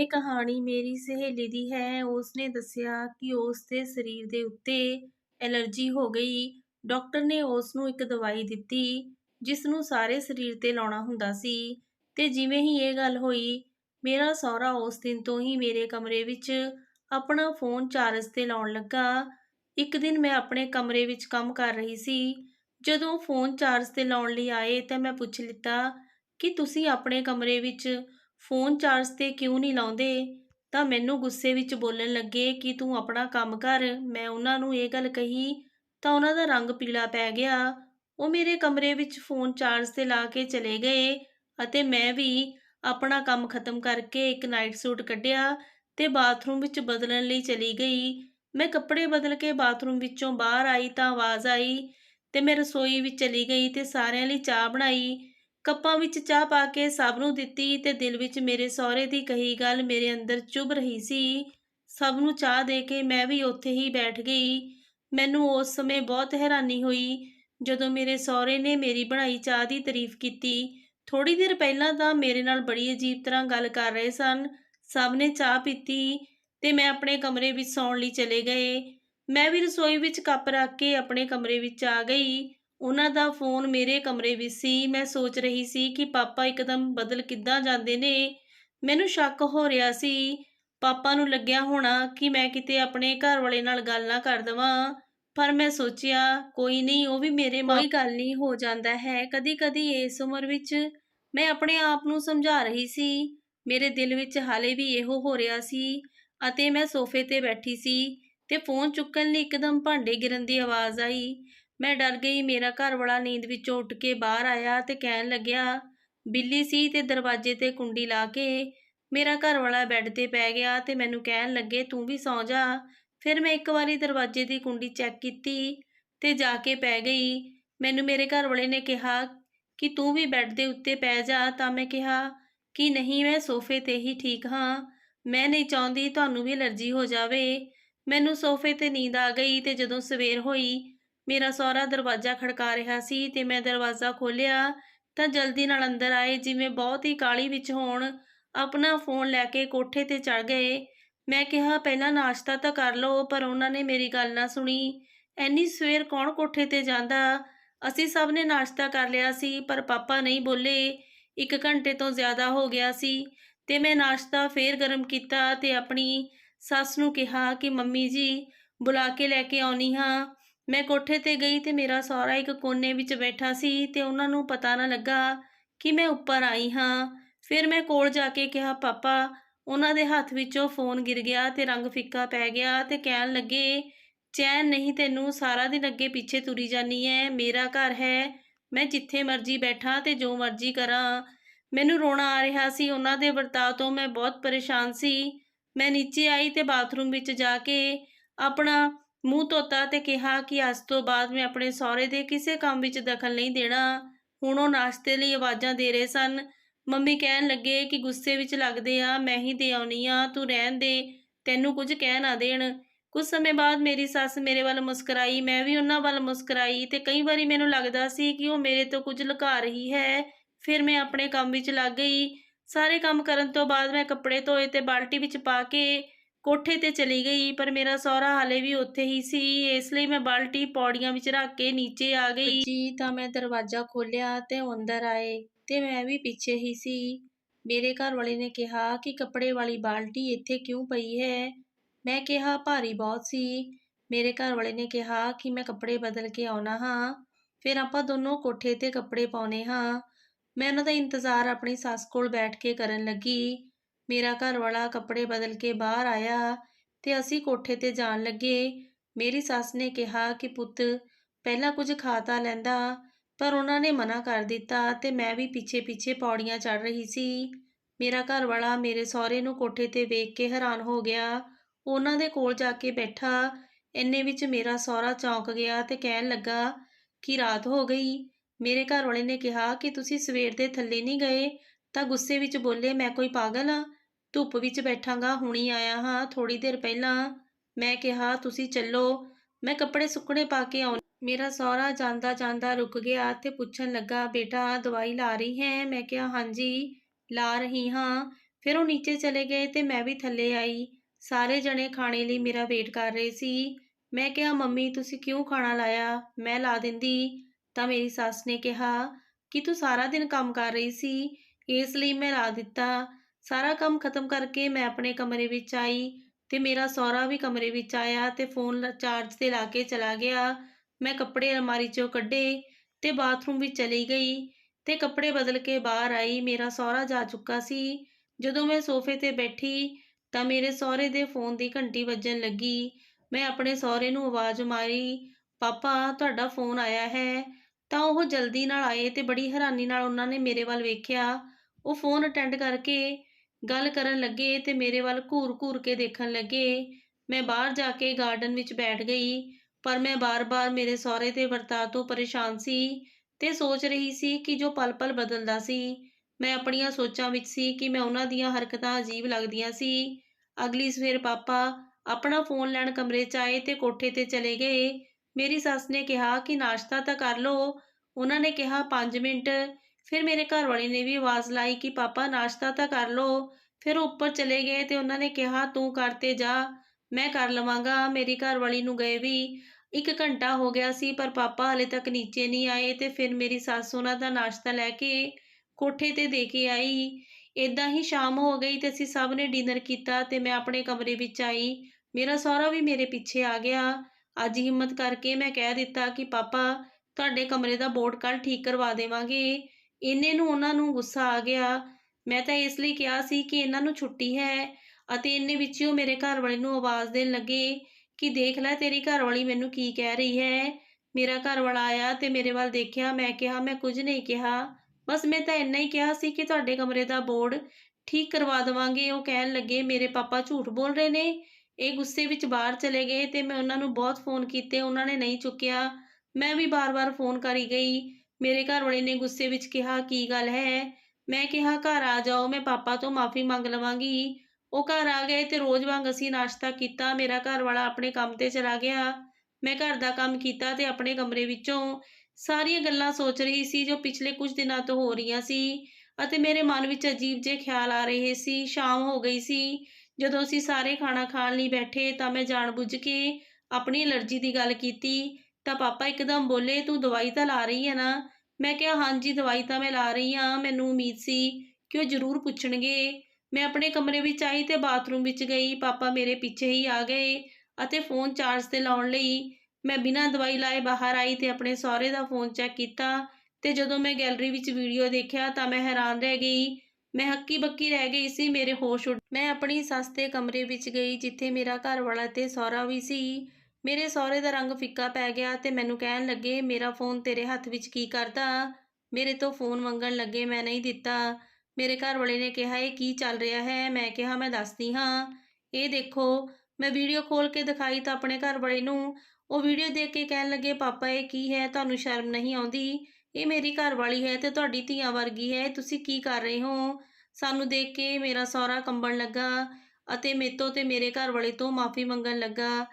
ਇਹ ਕਹਾਣੀ ਮੇਰੀ ਸਹੇਲੀ ਦੀ ਹੈ। ਉਸਨੇ ਦੱਸਿਆ ਕਿ ਉਸ ਦੇ ਸਰੀਰ ਦੇ ਉੱਤੇ ਐਲਰਜੀ ਹੋ ਗਈ। ਡਾਕਟਰ ਨੇ ਉਸ ਨੂੰ ਇੱਕ ਦਵਾਈ ਦਿੱਤੀ ਜਿਸ ਨੂੰ ਸਾਰੇ ਸਰੀਰ ਤੇ ਲਾਉਣਾ ਹੁੰਦਾ ਸੀ। ਤੇ ਜਿਵੇਂ ਹੀ ਇਹ ਗੱਲ ਹੋਈ, ਮੇਰਾ ਸਹੁਰਾ ਉਸ ਦਿਨ ਤੋਂ ਹੀ ਮੇਰੇ ਕਮਰੇ ਵਿੱਚ ਆਪਣਾ ਫੋਨ ਚਾਰਜ ਤੇ ਲਾਉਣ ਲੱਗਾ। ਇੱਕ ਦਿਨ ਮੈਂ ਆਪਣੇ ਕਮਰੇ ਵਿੱਚ ਕੰਮ ਕਰ ਰਹੀ ਸੀ। ਜਦੋਂ ਫੋਨ ਚਾਰਜ ਤੇ ਲਾਉਣ ਲਈ ਆਏ ਤਾਂ ਮੈਂ ਪੁੱਛ ਲਿੱਤਾ ਕਿ ਤੁਸੀਂ ਆਪਣੇ ਕਮਰੇ ਵਿੱਚ ਫੋਨ ਚਾਰਜ ਤੇ ਕਿਉਂ ਨਹੀਂ ਲਾਉਂਦੇ? ਤਾਂ ਮੈਨੂੰ ਗੁੱਸੇ ਵਿੱਚ ਬੋਲਣ ਲੱਗੇ ਕਿ ਤੂੰ ਆਪਣਾ ਕੰਮ ਕਰ, ਮੈਂ ਉਹਨਾਂ ਨੂੰ ਇਹ ਗੱਲ ਕਹੀ, ਤਾਂ ਉਹਨਾਂ ਦਾ ਰੰਗ ਪੀਲਾ ਪੈ ਗਿਆ। ਉਹ ਮੇਰੇ ਕਮਰੇ ਵਿੱਚ ਫੋਨ ਚਾਰਜ ਤੇ ਲਾ ਕੇ ਚਲੇ ਗਏ ਅਤੇ ਮੈਂ ਵੀ ਆਪਣਾ ਕੰਮ ਖਤਮ ਕਰਕੇ ਇੱਕ ਨਾਈਟ ਸੂਟ ਕੱਢਿਆ ਤੇ ਬਾਥਰੂਮ ਵਿੱਚ ਬਦਲਣ ਲਈ ਚਲੀ ਗਈ। ਮੈਂ ਕੱਪੜੇ ਬਦਲ ਕੇ ਬਾਥਰੂਮ ਵਿੱਚੋਂ ਬਾਹਰ ਆਈ ਤਾਂ ਆਵਾਜ਼ ਆਈ ਤੇ ਮੈਂ ਰਸੋਈ ਵਿੱਚ ਚਲੀ ਗਈ ਤੇ ਸਾਰਿਆਂ ਲਈ ਚਾਹ ਬਣਾਈ। ਕੱਪਾਂ ਵਿੱਚ ਚਾਹ ਪਾ ਕੇ ਸਭ ਨੂੰ ਦਿੱਤੀ ਤੇ ਦਿਲ ਵਿੱਚ ਮੇਰੇ ਸਹੁਰੇ ਦੀ ਕਹੀ ਗੱਲ ਮੇਰੇ ਅੰਦਰ ਚੁੱਭ ਰਹੀ ਸੀ। ਸਭ ਨੂੰ ਚਾਹ ਦੇ ਕੇ ਮੈਂ ਵੀ ਉੱਥੇ ਹੀ ਬੈਠ ਗਈ। ਮੈਨੂੰ ਉਸ ਸਮੇਂ ਬਹੁਤ ਹੈਰਾਨੀ ਹੋਈ ਜਦੋਂ ਮੇਰੇ ਸਹੁਰੇ ਨੇ ਮੇਰੀ ਬਣਾਈ ਚਾਹ ਦੀ ਤਾਰੀਫ ਕੀਤੀ। ਥੋੜੀ ਦੇਰ ਪਹਿਲਾਂ ਤਾਂ ਮੇਰੇ ਨਾਲ ਬੜੀ ਅਜੀਬ ਤਰ੍ਹਾਂ ਗੱਲ ਕਰ ਰਹੇ ਸਨ। ਸਭ ਨੇ ਚਾਹ ਪੀਤੀ ਤੇ ਮੈਂ ਆਪਣੇ ਕਮਰੇ ਵਿੱਚ ਸੌਣ ਲਈ ਚਲੇ ਗਏ। ਮੈਂ ਵੀ ਰਸੋਈ ਵਿੱਚ ਕੱਪ ਰੱਖ ਕੇ ਆਪਣੇ ਕਮਰੇ ਵਿੱਚ ਆ ਗਈ। ਉਹਨਾਂ ਦਾ ਫੋਨ ਮੇਰੇ ਕਮਰੇ ਵਿੱਚ ਸੀ। ਮੈਂ ਸੋਚ ਰਹੀ ਸੀ ਕਿ ਪਾਪਾ ਇੱਕਦਮ ਬਦਲ ਕਿੱਦਾਂ ਜਾਂਦੇ ਨੇ। ਮੈਨੂੰ ਸ਼ੱਕ ਹੋ ਰਿਹਾ ਸੀ। ਪਾਪਾ ਨੂੰ ਲੱਗਿਆ ਹੋਣਾ ਕਿ ਮੈਂ ਕਿਤੇ ਆਪਣੇ ਘਰ ਵਾਲੇ ਨਾਲ ਗੱਲ ਨਾ ਕਰ ਦਵਾਂ। ਪਰ ਮੈਂ ਸੋਚਿਆ, ਕੋਈ ਨਹੀਂ, ਉਹ ਵੀ ਮੇਰੇ ਮਾਂ ਕੋਈ ਗੱਲ ਨਹੀਂ ਹੋ ਜਾਂਦਾ ਹੈ। ਕਦੀ ਕਦੀ ਇਸ ਉਮਰ ਵਿੱਚ ਮੈਂ ਆਪਣੇ ਆਪ ਨੂੰ ਸਮਝਾ ਰਹੀ ਸੀ। ਮੇਰੇ ਦਿਲ ਵਿੱਚ ਹਾਲੇ ਵੀ ਇਹੋ ਹੋ ਰਿਹਾ ਸੀ ਅਤੇ ਮੈਂ ਸੋਫੇ ਤੇ ਬੈਠੀ ਸੀ ਤੇ ਫੋਨ ਚੁੱਕਣ ਲਈ ਇੱਕਦਮ ਭਾਂਡੇ ਗਿਰਨ ਦੀ ਆਵਾਜ਼ ਆਈ। ਮੈਂ ਡਰ ਗਈ। ਮੇਰਾ ਘਰ ਵਾਲਾ ਨੀਂਦ ਵਿੱਚੋਂ ਉੱਠ ਕੇ ਬਾਹਰ ਆਇਆ ਤੇ ਕਹਿਣ ਲੱਗਿਆ, ਬਿੱਲੀ ਸੀ ਤੇ ਦਰਵਾਜ਼ੇ ਤੇ ਕੁੰਡੀ ਲਾ ਕੇ ਮੇਰਾ ਘਰ ਵਾਲਾ ਬੈੱਡ ਤੇ ਪੈ ਗਿਆ ਤੇ ਮੈਨੂੰ ਕਹਿਣ ਲੱਗੇ, ਤੂੰ ਵੀ ਸੌਂ ਜਾ। ਫਿਰ ਮੈਂ ਇੱਕ ਵਾਰੀ ਦਰਵਾਜ਼ੇ ਦੀ ਕੁੰਡੀ ਚੈੱਕ ਕੀਤੀ ਤੇ ਜਾ ਕੇ ਪੈ ਗਈ। ਮੈਨੂੰ ਮੇਰੇ ਘਰ ਵਾਲੇ ਨੇ ਕਿਹਾ ਕਿ ਤੂੰ ਵੀ ਬੈੱਡ ਦੇ ਉੱਤੇ ਪੈ ਜਾ ਤਾਂ ਮੈਂ ਕਿਹਾ ਕਿ ਨਹੀਂ, ਮੈਂ ਸੋਫੇ ਤੇ ਹੀ ਠੀਕ ਹਾਂ। ਮੈਂ ਨਹੀਂ ਚਾਹੁੰਦੀ ਤੁਹਾਨੂੰ ਵੀ ਅਲਰਜੀ ਹੋ ਜਾਵੇ। ਮੈਨੂੰ ਸੋਫੇ ਤੇ ਨੀਂਦ ਆ ਗਈ ਤੇ ਜਦੋਂ ਸਵੇਰ ਹੋਈ ਮੇਰਾ ਸਹੁਰਾ ਦਰਵਾਜ਼ਾ ਖੜਕਾ ਰਿਹਾ ਸੀ ਤੇ ਮੈਂ ਦਰਵਾਜ਼ਾ ਖੋਲ੍ਹਿਆ ਤਾਂ ਜਲਦੀ ਨਾਲ ਅੰਦਰ ਆਏ, ਜਿਵੇਂ ਬਹੁਤ ਹੀ ਕਾਹਲੀ ਵਿੱਚ ਹੋਣ। ਆਪਣਾ ਫੋਨ ਲੈ ਕੇ ਕੋਠੇ ਤੇ ਚੜ ਗਏ। ਮੈਂ ਕਿਹਾ, ਪਹਿਲਾਂ ਨਾਸ਼ਤਾ ਤਾਂ ਕਰ ਲਓ, ਪਰ ਉਹਨਾਂ ਨੇ ਮੇਰੀ ਗੱਲ ਨਾ ਸੁਣੀ। ਐਨੀ ਸਵੇਰ ਕੌਣ ਕੋਠੇ ਤੇ ਜਾਂਦਾ? ਅਸੀਂ ਸਭ ਨੇ ਨਾਸ਼ਤਾ ਕਰ ਲਿਆ ਸੀ, ਪਰ ਪਾਪਾ ਨਹੀਂ ਬੋਲੇ। ਇੱਕ ਘੰਟੇ ਤੋਂ ਜ਼ਿਆਦਾ ਹੋ ਗਿਆ ਸੀ ਤੇ ਮੈਂ ਨਾਸ਼ਤਾ ਫੇਰ ਗਰਮ ਕੀਤਾ ਤੇ ਆਪਣੀ ਸੱਸ ਨੂੰ ਕਿਹਾ ਕਿ, ਮੰਮੀ ਜੀ, ਬੁਲਾ ਕੇ ਲੈ ਕੇ ਆਉਣੀ ਹਾਂ। ਮੈਂ ਕੋਠੇ ਤੇ ਗਈ ਤੇ ਮੇਰਾ ਸਹੁਰਾ ਇੱਕ ਕੋਨੇ ਵਿੱਚ ਬੈਠਾ ਸੀ ਤੇ ਉਹਨਾਂ ਨੂੰ ਪਤਾ ਨਾ ਲੱਗਾ ਕਿ ਮੈਂ ਉੱਪਰ ਆਈ ਹਾਂ। ਫਿਰ ਮੈਂ ਕੋਲ ਜਾ ਕੇ ਕਿਹਾ, ਪਾਪਾ, ਉਹਨਾਂ ਦੇ ਹੱਥ ਵਿੱਚੋਂ ਫੋਨ ਗਿਰ ਗਿਆ ਤੇ ਰੰਗ ਫਿੱਕਾ ਪੈ ਗਿਆ ਤੇ ਕਹਿਣ ਲੱਗੇ, ਚੈਨ ਨਹੀਂ ਤੈਨੂੰ, ਸਾਰਾ ਦਿਨ ਅੱਗੇ ਪਿੱਛੇ ਤੁਰੀ ਜਾਨੀ ਐ, ਮੇਰਾ ਘਰ ਹੈ। ਮੈਂ ਜਿੱਥੇ ਮਰਜ਼ੀ ਬੈਠਾਂ ਤੇ ਜੋ ਮਰਜ਼ੀ ਕਰਾਂ। ਮੈਨੂੰ ਰੋਣਾ ਆ ਰਿਹਾ ਸੀ, ਉਹਨਾਂ ਦੇ ਵਰਤਾਅ ਤੋਂ ਮੈਂ ਬਹੁਤ ਪਰੇਸ਼ਾਨ ਸੀ। ਮੈਂ ਨੀਚੇ ਆਈ ਤੇ ਬਾਥਰੂਮ ਵਿੱਚ ਜਾ ਕੇ ਆਪਣਾ ਮੂੰਹ ਧੋਤਾ ਤੇ ਕਿਹਾ ਕਿ ਅੱਜ ਤੋਂ ਬਾਅਦ ਮੈਂ ਆਪਣੇ ਸਹੁਰੇ ਦੇ ਕਿਸੇ ਕੰਮ ਵਿੱਚ ਦਖਲ ਨਹੀਂ ਦੇਣਾ। ਹੁਣ ਉਹ ਨਾਸ਼ਤੇ ਲਈ ਆਵਾਜ਼ਾਂ ਦੇ ਰਹੇ ਸਨ। ਮੰਮੀ ਕਹਿਣ ਲੱਗੇ ਕਿ ਗੁੱਸੇ ਵਿੱਚ ਲੱਗਦੇ ਆ, ਮੈਂ ਹੀ ਦੇ ਆਉਣੀ ਆ, ਤੂੰ ਰਹਿਣ ਦੇ, ਤੈਨੂੰ ਕੁਝ ਕਹਿ ਨਾ ਦੇਣ। ਕੁਝ ਸਮੇਂ ਬਾਅਦ ਮੇਰੀ ਸੱਸ ਮੇਰੇ ਵੱਲ ਮੁਸਕਰਾਈ, ਮੈਂ ਵੀ ਉਹਨਾਂ ਵੱਲ ਮੁਸਕਰਾਈ ਤੇ ਕਈ ਵਾਰੀ ਮੈਨੂੰ ਲੱਗਦਾ ਸੀ ਕਿ ਉਹ ਮੇਰੇ ਤੋਂ ਕੁਝ ਲੁਕਾ ਰਹੀ ਹੈ। ਫਿਰ ਮੈਂ ਆਪਣੇ ਕੰਮ ਵਿੱਚ ਲੱਗ ਗਈ। ਸਾਰੇ ਕੰਮ ਕਰਨ ਤੋਂ ਬਾਅਦ ਮੈਂ ਕੱਪੜੇ ਧੋਏ ਤੇ ਬਾਲਟੀ ਵਿੱਚ ਪਾ ਕੇ ਕੋਠੇ ਤੇ ਚਲੀ ਗਈ, ਪਰ ਮੇਰਾ ਸਹੁਰਾ ਹਾਲੇ ਵੀ ਉੱਥੇ ਹੀ ਸੀ, ਇਸ ਲਈ ਮੈਂ ਬਾਲਟੀ ਪੌੜੀਆਂ ਵਿੱਚ ਰੱਖ ਕੇ ਨੀਚੇ ਆ ਗਈ। ਜੀ, ਤਾਂ ਮੈਂ ਦਰਵਾਜ਼ਾ ਖੋਲ੍ਹਿਆ ਤੇ ਅੰਦਰ ਆਏ ਤੇ ਮੈਂ ਵੀ ਪਿੱਛੇ ਹੀ ਸੀ। ਮੇਰੇ ਘਰ ਵਾਲੇ ਨੇ ਕਿਹਾ ਕਿ ਕੱਪੜੇ ਵਾਲੀ ਬਾਲਟੀ ਇੱਥੇ ਕਿਉਂ ਪਈ ਹੈ? ਮੈਂ ਕਿਹਾ, ਭਾਰੀ ਬਹੁਤ ਸੀ। ਮੇਰੇ ਘਰ ਵਾਲੇ ਨੇ ਕਿਹਾ ਕਿ ਮੈਂ ਕੱਪੜੇ ਬਦਲ ਕੇ ਆਉਣਾ ਹਾਂ, ਫਿਰ ਆਪਾਂ ਦੋਨੋਂ ਕੋਠੇ ਤੇ ਕੱਪੜੇ ਪਾਉਣੇ ਹਾਂ। ਮੈਂ ਉਹਨਾਂ ਦਾ ਇੰਤਜ਼ਾਰ ਆਪਣੀ ਸੱਸ ਕੋਲ ਬੈਠ ਕੇ ਕਰਨ ਲੱਗੀ। ਮੇਰਾ ਘਰ ਵਾਲਾ ਕੱਪੜੇ ਬਦਲ ਕੇ ਬਾਹਰ ਆਇਆ ਤੇ ਅਸੀਂ ਕੋਠੇ ਤੇ ਜਾਣ ਲੱਗੇ। ਮੇਰੀ ਸੱਸ ਨੇ ਕਿਹਾ ਕਿ, ਪੁੱਤ, ਪਹਿਲਾਂ ਕੁਝ ਖਾਤਾ ਲੈਂਦਾ, ਪਰ ਉਹਨਾਂ ਨੇ ਮਨਾ ਕਰ ਦਿੱਤਾ ਤੇ ਮੈਂ ਵੀ ਪਿੱਛੇ ਪਿੱਛੇ ਪੌੜੀਆਂ ਚੜ ਰਹੀ ਸੀ। ਮੇਰਾ ਘਰ ਵਾਲਾ ਮੇਰੇ ਸਹੁਰੇ ਨੂੰ ਕੋਠੇ ਤੇ ਵੇਖ ਕੇ ਹੈਰਾਨ ਹੋ ਗਿਆ। ਉਹਨਾਂ ਦੇ ਕੋਲ ਜਾ ਕੇ ਬੈਠਾ, ਇੰਨੇ ਵਿੱਚ ਮੇਰਾ ਸਹੁਰਾ ਚੌਂਕ ਗਿਆ ਤੇ ਕਹਿਣ ਲੱਗਾ ਕਿ ਰਾਤ ਹੋ ਗਈ। ਮੇਰੇ ਘਰ ਵਾਲੇ ਨੇ ਕਿਹਾ ਕਿ, ਤੁਸੀਂ ਸਵੇਰ ਦੇ ਥੱਲੇ ਨਹੀਂ ਗਏ, ਤਾਂ ਗੁੱਸੇ ਵਿੱਚ ਬੋਲੇ, ਮੈਂ ਕੋਈ ਪਾਗਲ ਆ ਧੁੱਪ ਵਿੱਚ ਬੈਠਾਂਗਾ, ਹੁਣੀ ਆਇਆ ਹਾਂ। ਥੋੜੀ ਦੇਰ ਪਹਿਲਾਂ ਮੈਂ ਕਿਹਾ, ਤੁਸੀਂ ਚੱਲੋ। ਮੈਂ ਕੱਪੜੇ ਸੁੱਕਣੇ ਪਾ ਕੇ ਆਉਂ ਮੇਰਾ ਸਹੁਰਾ ਜਾਂਦਾ ਜਾਂਦਾ ਰੁਕ ਗਿਆ ਤੇ ਪੁੱਛਣ ਲੱਗਾ, ਬੇਟਾ, ਦਵਾਈ ਲਾ ਰਹੀ ਹੈ? ਮੈਂ ਕਿਹਾ, ਹਾਂਜੀ, ਲਾ ਰਹੀ ਹਾਂ। ਫਿਰ ਉਹ ਨੀਚੇ ਚਲੇ ਗਏ ਤੇ ਮੈਂ ਵੀ ਥੱਲੇ ਆਈ। ਸਾਰੇ ਜਣੇ ਖਾਣੇ ਲਈ ਮੇਰਾ ਵੇਟ ਕਰ ਰਹੇ ਸੀ। ਮੈਂ ਕਿਹਾ, ਮੰਮੀ, ਤੁਸੀਂ ਕਿਉਂ ਖਾਣਾ ਲਾਇਆ? ਮੈਂ ਲਾ ਦਿੰਦੀ। ਤਾਂ ਮੇਰੀ ਸੱਸ ਨੇ ਕਿਹਾ, ਕਿ ਤੂੰ ਸਾਰਾ ਦਿਨ ਕੰਮ ਕਰ ਰਹੀ ਸੀ? ਇਸ ਲਈ ਮੈਂ ਲਾ ਦਿੱਤਾ। ਸਾਰਾ ਕੰਮ ਖਤਮ ਕਰਕੇ ਮੈਂ ਆਪਣੇ ਕਮਰੇ ਵਿੱਚ ਆਈ ਤੇ ਮੇਰਾ ਸਹੁਰਾ ਵੀ ਕਮਰੇ ਵਿੱਚ ਆਇਆ ਤੇ ਫੋਨ ਚਾਰਜ ਤੇ ਲਾ ਕੇ ਚਲਾ ਗਿਆ। ਮੈਂ ਕੱਪੜੇ ਅਲਮਾਰੀ 'ਚੋਂ ਕੱਢੇ ਤੇ ਬਾਥਰੂਮ ਵਿੱਚ ਚਲੀ ਗਈ ਤੇ ਕੱਪੜੇ ਬਦਲ ਕੇ ਬਾਹਰ ਆਈ। ਮੇਰਾ ਸਹੁਰਾ ਜਾ ਚੁੱਕਾ ਸੀ। ਜਦੋਂ ਮੈਂ ਸੋਫੇ ਤੇ ਬੈਠੀ ਤਾਂ ਮੇਰੇ ਸਹੁਰੇ ਦੇ ਫੋਨ ਦੀ ਘੰਟੀ ਵੱਜਣ ਲੱਗੀ। ਮੈਂ ਆਪਣੇ ਸਹੁਰੇ ਨੂੰ ਆਵਾਜ਼ ਮਾਰੀ, ਪਾਪਾ, ਤੁਹਾਡਾ ਫੋਨ ਆਇਆ ਹੈ। ਤਾਂ ਉਹ ਜਲਦੀ ਨਾਲ ਆਏ ਤੇ ਬੜੀ ਹੈਰਾਨੀ ਨਾਲ ਉਹਨਾਂ ਨੇ ਮੇਰੇ ਵੱਲ ਵੇਖਿਆ। ਉਹ ਫੋਨ ਅਟੈਂਡ ਕਰਕੇ ਗੱਲ ਕਰਨ ਲੱਗੇ ਤੇ ਮੇਰੇ ਵੱਲ ਘੂਰ-ਘੂਰ ਕੇ ਦੇਖਣ ਲੱਗੇ। ਮੈਂ ਬਾਹਰ ਜਾ ਕੇ ਗਾਰਡਨ ਵਿੱਚ ਬੈਠ ਗਈ, ਪਰ ਮੈਂ ਬਾਰ-ਬਾਰ ਮੇਰੇ ਸਹੁਰੇ ਦੇ ਵਰਤਾਅ ਤੋਂ ਪਰੇਸ਼ਾਨ ਸੀ ਤੇ ਸੋਚ ਰਹੀ ਸੀ ਕਿ ਜੋ ਪਲ-ਪਲ ਬਦਲਦਾ ਸੀ, ਮੈਂ ਆਪਣੀਆਂ ਸੋਚਾਂ ਵਿੱਚ ਸੀ ਕਿ ਮੈਂ ਉਹਨਾਂ ਦੀਆਂ ਹਰਕਤਾਂ ਅਜੀਬ ਲੱਗਦੀਆਂ ਸੀ। ਅਗਲੀ ਸਵੇਰ ਪਾਪਾ ਆਪਣਾ ਫੋਨ ਲੈਣ ਕਮਰੇ 'ਚ ਆਏ ਤੇ ਕੋਠੇ ਤੇ ਚਲੇ ਗਏ। ਮੇਰੀ ਸੱਸ ਨੇ ਕਿਹਾ ਕਿ ਨਾਸ਼ਤਾ ਤਾਂ ਕਰ ਲਓ। ਉਹਨਾਂ ਨੇ ਕਿਹਾ 5 ਮਿੰਟ ਫਿਰ ਮੇਰੇ ਘਰ ਵਾਲੇ ਨੇ ਵੀ ਆਵਾਜ਼ ਲਾਈ ਕਿ, ਪਾਪਾ, ਨਾਸ਼ਤਾ ਤਾਂ ਕਰ ਲਓ। ਫਿਰ ਉੱਪਰ ਚਲੇ ਗਏ ਤੇ ਉਹਨਾਂ ਨੇ ਕਿਹਾ, ਤੂੰ ਕਰਤੇ ਜਾ, ਮੈਂ ਕਰ ਲਵਾਂਗਾ। ਮੇਰੀ ਘਰ ਵਾਲੀ ਨੂੰ ਗਏ ਵੀ ਇੱਕ ਘੰਟਾ ਹੋ ਗਿਆ ਸੀ, ਪਰ ਪਾਪਾ ਹਲੇ ਤੱਕ ਨੀਚੇ ਨਹੀਂ ਆਏ ਤੇ ਫਿਰ ਮੇਰੀ ਸੱਸ ਉਹਨਾਂ ਦਾ ਨਾਸ਼ਤਾ ਲੈ ਕੇ ਕੋਠੇ ਤੇ ਦੇ ਕੇ ਆਈ। ਇਦਾਂ ਹੀ ਸ਼ਾਮ ਹੋ ਗਈ ਤੇ ਅਸੀਂ ਸਭ ਨੇ ਡਿਨਰ ਕੀਤਾ ਤੇ ਮੈਂ ਆਪਣੇ ਕਮਰੇ ਵਿੱਚ ਆਈ। ਮੇਰਾ ਸਹੁਰਾ ਵੀ ਮੇਰੇ ਪਿੱਛੇ ਆ ਗਿਆ। ਅੱਜ ਹਿੰਮਤ ਕਰਕੇ ਮੈਂ ਕਹਿ ਦਿੱਤਾ ਕਿ, ਪਾਪਾ, ਤੁਹਾਡੇ ਕਮਰੇ ਦਾ ਬੋਰਡ ਕੱਲ ਠੀਕ ਕਰਵਾ ਦੇਵਾਂਗੇ। ਇੰਨੇ ਨੂੰ ਉਹਨਾਂ ਨੂੰ ਗੁੱਸਾ ਆ ਗਿਆ। ਮੈਂ ਤਾਂ ਇਸ ਲਈ ਕਿਹਾ ਸੀ ਕਿ ਇਹਨਾਂ ਨੂੰ ਛੁੱਟੀ ਹੈ ਅਤੇ ਇੰਨੇ ਵਿੱਚ ਹੀ ਉਹ ਮੇਰੇ ਘਰ ਵਾਲੇ ਨੂੰ ਆਵਾਜ਼ ਦੇਣ ਲੱਗੇ ਕਿ ਦੇਖ ਲੈ ਤੇਰੀ ਘਰ ਵਾਲੀ ਮੈਨੂੰ ਕੀ ਕਹਿ ਰਹੀ ਹੈ। ਮੇਰਾ ਘਰ ਵਾਲਾ ਆਇਆ ਤੇ ਮੇਰੇ ਵੱਲ ਦੇਖਿਆ। ਮੈਂ ਕਿਹਾ, ਮੈਂ ਕੁਝ ਨਹੀਂ ਕਿਹਾ। ਬਸ ਮੈਂ ਤਾਂ ਇੰਨਾ ਹੀ ਕਿਹਾ ਸੀ ਕਿ ਤੁਹਾਡੇ ਕਮਰੇ ਦਾ ਬੋਰਡ ਠੀਕ ਕਰਵਾ ਦੇਵਾਂਗੇ। ਉਹ ਕਹਿਣ ਲੱਗੇ, ਮੇਰੇ ਪਾਪਾ ਝੂਠ ਬੋਲ ਰਹੇ ਨੇ। ਇਹ ਗੁੱਸੇ ਵਿੱਚ ਬਾਹਰ ਚਲੇ ਗਏ ਤੇ ਮੈਂ ਉਹਨਾਂ ਨੂੰ ਬਹੁਤ ਫੋਨ ਕੀਤੇ। ਉਹਨਾਂ ਨੇ ਨਹੀਂ ਚੁੱਕਿਆ। ਮੈਂ ਵੀ ਬਾਰ-ਬਾਰ ਫੋਨ ਕਰੀ ਗਈ। ਮੇਰੇ ਘਰ ਵਾਲੇ ਨੇ ਗੁੱਸੇ ਵਿੱਚ ਕਿਹਾ, ਕੀ ਗੱਲ ਹੈ? ਮੈਂ ਕਿਹਾ, ਘਰ ਆ ਜਾਓ, ਮੈਂ ਪਾਪਾ ਤੋਂ ਮਾਫੀ ਮੰਗ ਲਵਾਂਗੀ। ਉਹ ਘਰ ਆ ਗਏ ਤੇ ਰੋਜ਼ ਵਾਂਗ ਅਸੀਂ ਨਾਸ਼ਤਾ ਕੀਤਾ। ਮੇਰਾ ਘਰ ਵਾਲਾ ਆਪਣੇ ਕੰਮ ਤੇ ਚਲਾ ਗਿਆ। ਮੈਂ ਘਰ ਦਾ ਕੰਮ ਕੀਤਾ ਤੇ ਆਪਣੇ ਕਮਰੇ ਵਿੱਚੋਂ ਸਾਰੀਆਂ ਗੱਲਾਂ ਸੋਚ ਰਹੀ ਸੀ ਜੋ ਪਿਛਲੇ ਕੁਝ ਦਿਨਾਂ ਤੋਂ ਹੋ ਰਹੀਆਂ ਸੀ ਅਤੇ ਮੇਰੇ ਮਨ ਵਿੱਚ ਅਜੀਬ ਜਿਹੇ ਖਿਆਲ ਆ ਰਹੇ ਸੀ। ਸ਼ਾਮ ਹੋ ਗਈ ਸੀ। ਜਦੋਂ ਅਸੀਂ ਸਾਰੇ ਖਾਣਾ ਖਾਣ ਲਈ ਬੈਠੇ ਤਾਂ ਮੈਂ ਜਾਣਬੁੱਝ ਕੇ ਆਪਣੀ ਅਲਰਜੀ ਦੀ ਗੱਲ ਕੀਤੀ। ਤਾਂ ਪਾਪਾ ਇੱਕਦਮ ਬੋਲੇ, ਤੂੰ ਦਵਾਈ ਤਾਂ ਲਾ ਰਹੀ ਹੈ ਨਾ? ਮੈਂ ਕਿਹਾ, ਹਾਂਜੀ, ਦਵਾਈ ਤਾਂ ਮੈਂ ਲਾ ਰਹੀ ਹਾਂ, ਮੈਨੂੰ ਉਮੀਦ ਸੀ ਕਿ ਉਹ ਜ਼ਰੂਰ ਪੁੱਛਣਗੇ। ਮੈਂ ਆਪਣੇ ਕਮਰੇ ਵਿੱਚ ਆਈ ਤੇ ਬਾਥਰੂਮ ਵਿੱਚ ਗਈ, ਪਾਪਾ ਮੇਰੇ ਪਿੱਛੇ ਹੀ ਆ ਗਏ ਅਤੇ ਫੋਨ ਚਾਰਜ ਤੇ ਲਾਉਣ ਲਈ ਮੈਂ ਬਿਨਾਂ ਦਵਾਈ ਲਾਏ ਬਾਹਰ ਆਈ ਤੇ ਆਪਣੇ ਸਹੁਰੇ ਦਾ ਫੋਨ ਚੈੱਕ ਕੀਤਾ ਤੇ ਜਦੋਂ ਮੈਂ ਗੈਲਰੀ ਵਿੱਚ ਵੀਡੀਓ ਦੇਖਿਆ ਤਾਂ ਮੈਂ ਹੈਰਾਨ ਰਹਿ ਗਈ। ਮੈਂ ਹੱਕੀ ਬੱਕੀ ਰਹਿ ਗਈ ਸੀ, ਮੇਰੇ ਹੋਸ਼ ਉੱਡ ਮੈਂ ਆਪਣੀ ਸੱਸ ਦੇ ਕਮਰੇ ਵਿੱਚ ਗਈ, ਜਿੱਥੇ ਮੇਰਾ ਘਰ ਵਾਲਾ ਤੇ ਸਹੁਰਾ ਵੀ ਸੀ। ਮੇਰੇ ਸਹੁਰੇ ਦਾ ਰੰਗ ਫਿੱਕਾ ਪੈ ਗਿਆ ਤੇ ਮੈਨੂੰ ਕਹਿਣ ਲੱਗੇ, ਮੇਰਾ ਫੋਨ ਤੇਰੇ ਹੱਥ ਵਿੱਚ ਕੀ ਕਰਦਾ? ਮੇਰੇ ਤੋਂ ਫੋਨ ਮੰਗਣ ਲੱਗੇ, ਮੈਂ ਨਹੀਂ ਦਿੱਤਾ। ਮੇਰੇ ਘਰ ਵਾਲੇ ਨੇ ਕਿਹਾ, ਇਹ ਕੀ ਚੱਲ ਰਿਹਾ ਹੈ? ਮੈਂ ਕਿਹਾ, ਮੈਂ ਦੱਸਦੀ ਹਾਂ। ਇਹ ਦੇਖੋ, ਮੈਂ ਵੀਡੀਓ ਖੋਲ ਕੇ ਦਿਖਾਈ ਤਾਂ ਆਪਣੇ ਘਰ ਵਾਲੇ ਨੂੰ। ਉਹ ਵੀਡੀਓ ਦੇਖ ਕੇ ਕਹਿਣ ਲੱਗੇ, ਪਾਪਾ, ਇਹ ਕੀ ਹੈ? ਤੁਹਾਨੂੰ ਸ਼ਰਮ ਨਹੀਂ ਆਉਂਦੀ? ਇਹ ਮੇਰੀ ਘਰ ਵਾਲੀ ਹੈ ਤੇ ਤੁਹਾਡੀ ਧੀਆਂ ਵਰਗੀ ਹੈ। ਤੁਸੀਂ ਕੀ ਕਰ ਰਹੇ ਹੋ? ਸਾਨੂੰ ਦੇਖ ਕੇ ਮੇਰਾ ਸਹੁਰਾ ਕੰਬਣ ਲੱਗਾ ਅਤੇ ਮੇਤੋਂ ਤੇ ਮੇਰੇ ਘਰ ਵਾਲੇ ਤੋਂ ਮਾਫੀ ਮੰਗਣ ਲੱਗਾ।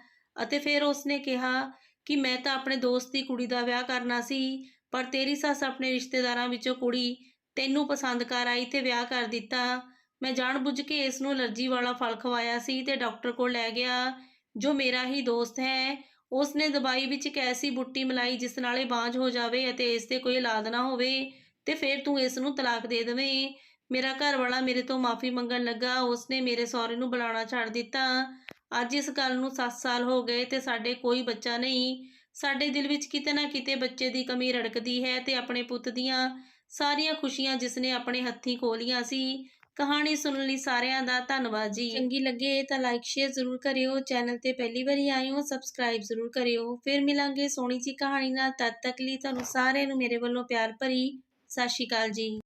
ਅਤੇ ਫਿਰ ਉਸਨੇ ਕਿਹਾ ਕਿ ਮੈਂ ਤਾਂ ਆਪਣੇ ਦੋਸਤ ਦੀ ਕੁੜੀ ਦਾ ਵਿਆਹ ਕਰਨਾ ਸੀ, ਪਰ ਤੇਰੀ ਸੱਸ ਆਪਣੇ ਰਿਸ਼ਤੇਦਾਰਾਂ ਵਿੱਚੋਂ ਕੁੜੀ ਤੈਨੂੰ ਪਸੰਦ ਕਰ ਆਈ ਤੇ ਵਿਆਹ ਕਰ ਦਿੱਤਾ। ਮੈਂ ਜਾਣਬੁੱਝ ਕੇ ਇਸ ਨੂੰ ਅਲਰਜੀ ਵਾਲਾ ਫਲ ਖਵਾਇਆ ਸੀ ਤੇ ਡਾਕਟਰ ਕੋਲ ਲੈ ਗਿਆ, ਜੋ ਮੇਰਾ ਹੀ ਦੋਸਤ ਹੈ। ਉਸ ਨੇ ਦਵਾਈ ਵਿੱਚ ਇੱਕ ਐਸੀ ਬੁੱਟੀ ਮਿਲਾਈ ਜਿਸ ਨਾਲ ਇਹ ਬਾਂਝ ਹੋ ਜਾਵੇ ਅਤੇ ਇਸ ਤੇ ਕੋਈ ਇਲਾਜ ਨਾ ਹੋਵੇ, ਤੇ ਫਿਰ ਤੂੰ ਇਸ ਨੂੰ ਤਲਾਕ ਦੇ ਦੇਵੇਂ। ਮੇਰਾ ਘਰ ਵਾਲਾ ਮੇਰੇ ਤੋਂ ਮਾਫੀ ਮੰਗਣ ਲੱਗਾ ਉਸ ਨੇ ਮੇਰੇ ਸਹੁਰੇ ਨੂੰ ਬੁਲਾਉਣਾ ਛੱਡ ਦਿੱਤਾ। ਅੱਜ ਇਸ ਗੱਲ ਨੂੰ 7 ਸਾਲ ਹੋ ਗਏ ਤੇ ਸਾਡੇ ਕੋਈ ਬੱਚਾ ਨਹੀਂ। ਸਾਡੇ ਦਿਲ ਵਿੱਚ ਕਿਤੇ ਨਾ ਕਿਤੇ ਬੱਚੇ ਦੀ ਕਮੀ ਰੜਕਦੀ ਹੈ ਤੇ ਆਪਣੇ ਪੁੱਤ ਦੀਆਂ ਸਾਰੀਆਂ ਖੁਸ਼ੀਆਂ ਜਿਸ ਨੇ ਆਪਣੇ ਹੱਥੀਂ ਖੋਲੀਆਂ ਸੀ, ਕਹਾਣੀ ਸੁਣਨ ਲਈ ਸਾਰਿਆਂ ਦਾ ਧੰਨਵਾਦ ਜੀ। ਚੰਗੀ ਲੱਗੇ ਤਾਂ ਲਾਈਕ ਸ਼ੇਅਰ ਜ਼ਰੂਰ ਕਰਿਓ ਚੈਨਲ ਤੇ ਪਹਿਲੀ ਵਾਰੀ ਆਏ ਹੋ ਸਬਸਕ੍ਰਾਈਬ ਜ਼ਰੂਰ ਕਰਿਓ। ਫਿਰ ਮਿਲਾਂਗੇ ਸੋਹਣੀ ਜੀ ਕਹਾਣੀ ਨਾਲ, ਤਦ ਤੱਕ ਲਈ ਤੁਹਾਨੂੰ ਸਾਰਿਆਂ ਨੂੰ ਮੇਰੇ ਵੱਲੋਂ ਪਿਆਰ ਭਰੀ, ਸਤਿ ਸ਼੍ਰੀ ਅਕਾਲ ਜੀ।